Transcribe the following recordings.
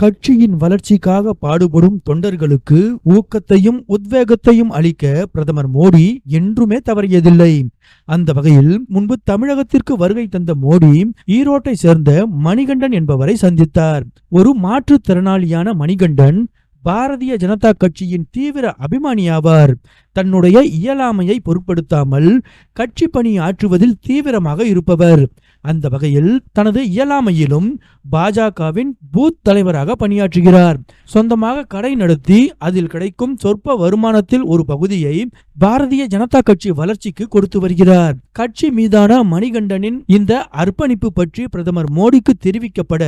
கட்சியின் வளர்ச்சிக்காக பாடுபடும் தொண்டர்களுக்கு ஊக்கத்தையும் உத்வேகத்தையும் அளிக்க பிரதமர் மோடி என்றுமே தவறியதில்லை. அந்த வகையில் முன்பு தமிழகத்திற்கு வருகை தந்த மோடி ஈரோட்டை சேர்ந்த மணிகண்டன் என்பவரை சந்தித்தார். ஒரு மாற்றுத்திறனாளியான மணிகண்டன் பாரதிய ஜனதா கட்சியின் தீவிர அபிமானியாவார். தன்னுடைய இயலாமையை பொருட்படுத்தாமல் கட்சி பணி ஆற்றுவதில் தீவிரமாக இருப்பவர். அந்த வகையில் தனது இயலாமையிலும் பாஜகவின் பூத் தலைவராக பணியாற்றுகிறார். சொந்தமாக கடை நடத்தி அதில் கிடைக்கும் சொற்ப வருமானத்தில் ஒரு பகுதியை பாரதிய ஜனதா கட்சி வளர்ச்சிக்கு கொடுத்து வருகிறார். கட்சி மீதான மணிகண்டனின் இந்த அர்ப்பணிப்பு பற்றி பிரதமர் மோடிக்கு தெரிவிக்கப்பட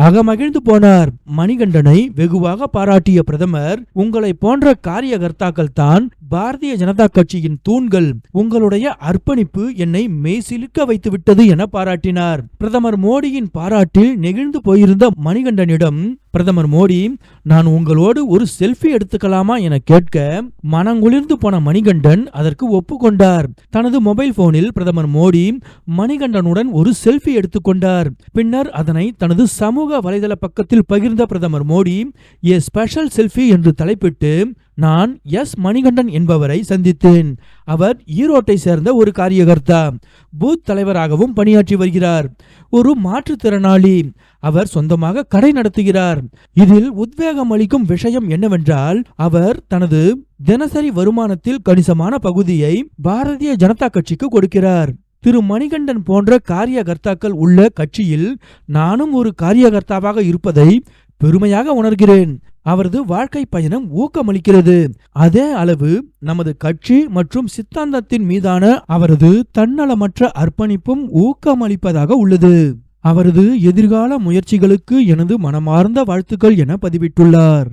அகமகிழ்ந்து போனார். மணிகண்டனை வெகுவாக பாராட்டிய பிரதமர் உங்களை போன்ற காரியகர்த்தாக்கள் தான் பாரதிய ஜனதா கட்சியின் தூண்கள் உங்களுடைய அர்ப்பணிப்பு என்னை மெய்சிலுக்க வைத்து விட்டது என பாராட்டினார். பிரதமர் மோடியின் பாராட்டில் நெகிழ்ந்து போயிருந்த மணிகண்டனிடம் பிரதமர் மோடி நான் உங்களோடு ஒரு செல்ஃபி எடுத்துக்கலாமா என கேட்க மனங்குளிர்ந்து போன மணிகண்டன் அதற்கு ஒப்புக்கொண்டார். தனது மொபைல் போனில் பிரதமர் மோடி மணிகண்டனுடன் ஒரு செல்ஃபி எடுத்துக்கொண்டார். பின்னர் அதனை தனது சமூக வலைதள பக்கத்தில் பகிர்ந்த பிரதமர் மோடி ஏ ஸ்பெஷல் செல்ஃபி என்று தலைப்பிட்டு நான் எஸ் மணிகண்டன் என்பவரை சந்தித்தேன். அவர் ஈரோட்டை சேர்ந்த ஒரு காரியகர்த்தா. பூத் தலைவராகவும் பணியாற்றி வருகிறார். ஒரு மாற்றுத்திறனாளி. அவர் சொந்தமாக கடை நடத்துகிறார். இதில் உத்வேகம் அளிக்கும் விஷயம் என்னவென்றால் அவர் தனது தினசரி வருமானத்தில் கணிசமான பகுதியை பாரதிய ஜனதா கட்சிக்கு கொடுக்கிறார். திரு மணிகண்டன் போன்ற காரியகர்த்தாக்கள் உள்ள கட்சியில் நானும் ஒரு காரியகர்த்தாவாக இருப்பதை பெருமையாக உணர்கிறேன். அவரது வாழ்க்கை பயணம் ஊக்கமளிக்கிறது. அதே அளவு நமது கட்சி மற்றும் சித்தாந்தத்தின் மீதான அவரது தன்னலமற்ற அர்ப்பணிப்பும் ஊக்கமளிப்பதாக உள்ளது. அவரது எதிர்கால முயற்சிகளுக்கு எனது மனமார்ந்த வாழ்த்துக்கள் என பதிவிட்டுள்ளார்.